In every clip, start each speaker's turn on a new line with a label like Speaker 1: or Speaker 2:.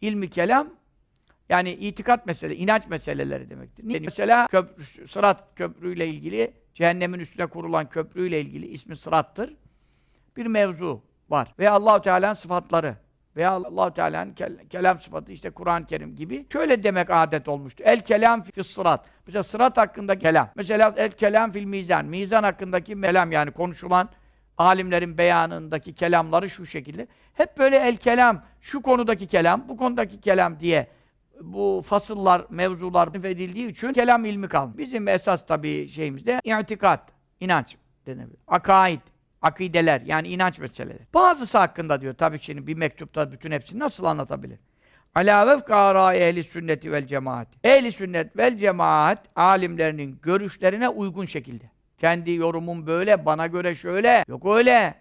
Speaker 1: ilmi kelam yani itikat mesele, inanç meseleleri demektir. Niye? Mesela köprü, sırat köprüyle ilgili, cehennemin üstüne kurulan köprüyle ilgili ismi sırattır. Bir mevzu var. Veya Allahu Teala'nın sıfatları veya Allahu Teala'nın kel- kelam sıfatı işte Kur'an-ı Kerim gibi şöyle demek adet olmuştu. El kelam fi sırat. Mesela sırat hakkında kelam. Mesela el kelam fil mizan. Mizan hakkındaki kelam yani konuşulan alimlerin beyanındaki kelamları şu şekilde. Hep böyle el kelam, şu konudaki kelam, bu konudaki kelam diye bu fasıllar, mevzular edildiği için kelam ilmi kalmış. Bizim esas tabii şeyimizde itikat, inanç denebilir. Akaid, akideler yani inanç meseleleri. Bazısı hakkında diyor tabii ki şimdi bir mektupta bütün hepsini nasıl anlatabilir? Ala vefka arai ehli sünneti vel cemaat. Ehli sünnet vel cemaat alimlerinin görüşlerine uygun şekilde. Kendi yorumum böyle, bana göre şöyle. Yok öyle.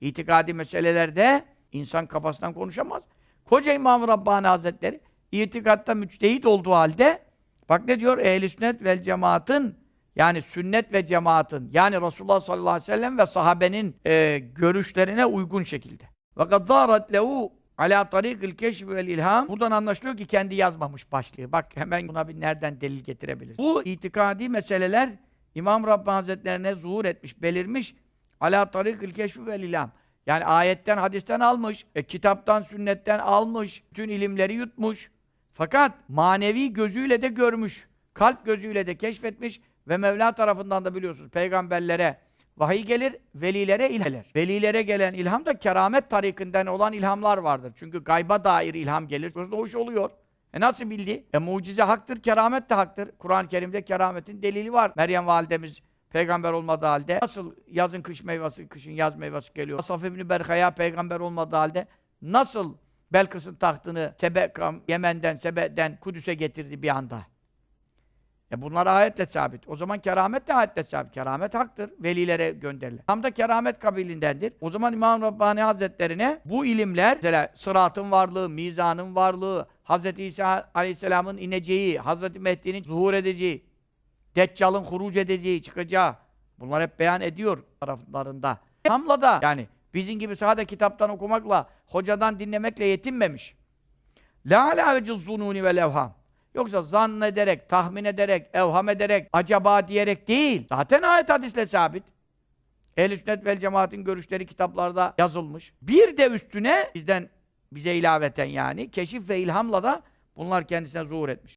Speaker 1: İtikadi meselelerde insan kafasından konuşamaz. Koca İmam Rabbani Hazretleri itikatta müçtehit olduğu halde bak ne diyor? Ehl-i sünnet vel cemaatın yani sünnet ve cemaatın yani Resulullah sallallahu aleyhi ve sellem ve sahabenin e, görüşlerine uygun şekilde. Ve kad zâret lehu ala tarikil keşf vel ilham. Buradan anlaşılıyor ki kendi yazmamış başlığı. Bak hemen buna bir nereden delil getirebilir. Bu itikadi meseleler İmam Rabbani Hazretlerine zuhur etmiş, belirmiş. Ala tarikil keşf vel ilham. Yani ayetten, hadisten almış, e, kitaptan, sünnetten almış, bütün ilimleri yutmuş. Fakat manevi gözüyle de görmüş, kalp gözüyle de keşfetmiş ve Mevla tarafından da biliyorsunuz peygamberlere vahiy gelir, velilere ilham gelir. Velilere gelen ilham da keramet tarikinden olan ilhamlar vardır. Çünkü gayba dair ilham gelir. O iş oluyor. E nasıl bildi? E mucize haktır, keramet de haktır. Kur'an-ı Kerim'de kerametin delili var. Meryem validemiz peygamber olmadığı halde nasıl yazın kış meyvesi, kışın yaz meyvesi geliyor? Saf ibn Berkaya peygamber olmadığı halde nasıl Belkıs'ın tahtını Sebe, Yemen'den, Sebe'den Kudüs'e getirdi bir anda? E bunlar ayetle sabit. O zaman keramet de ayetle sabit. Keramet haktır. Velilere gönderilir. Tam da keramet kabilindendir. O zaman İmam Rabbani Hazretlerine bu ilimler, mesela sıratın varlığı, mizanın varlığı, Hz. İsa Aleyhisselam'ın ineceği, Hz. Mehdi'nin zuhur edeceği, Deccal'ın huruc edeceği, çıkacağı. Bunlar hep beyan ediyor taraflarında. Tamla da yani bizim gibi sade kitaptan okumakla, hocadan dinlemekle yetinmemiş. La ala veciz zununi ve levham. Yoksa zannederek, tahmin ederek, evham ederek, acaba diyerek değil. Zaten ayet hadisle sabit. Ehl-i sünnet vel cemaatin görüşleri kitaplarda yazılmış. Bir de üstüne bizden bize ilaveten yani keşif ve ilhamla da bunlar kendisine zuhur etmiş.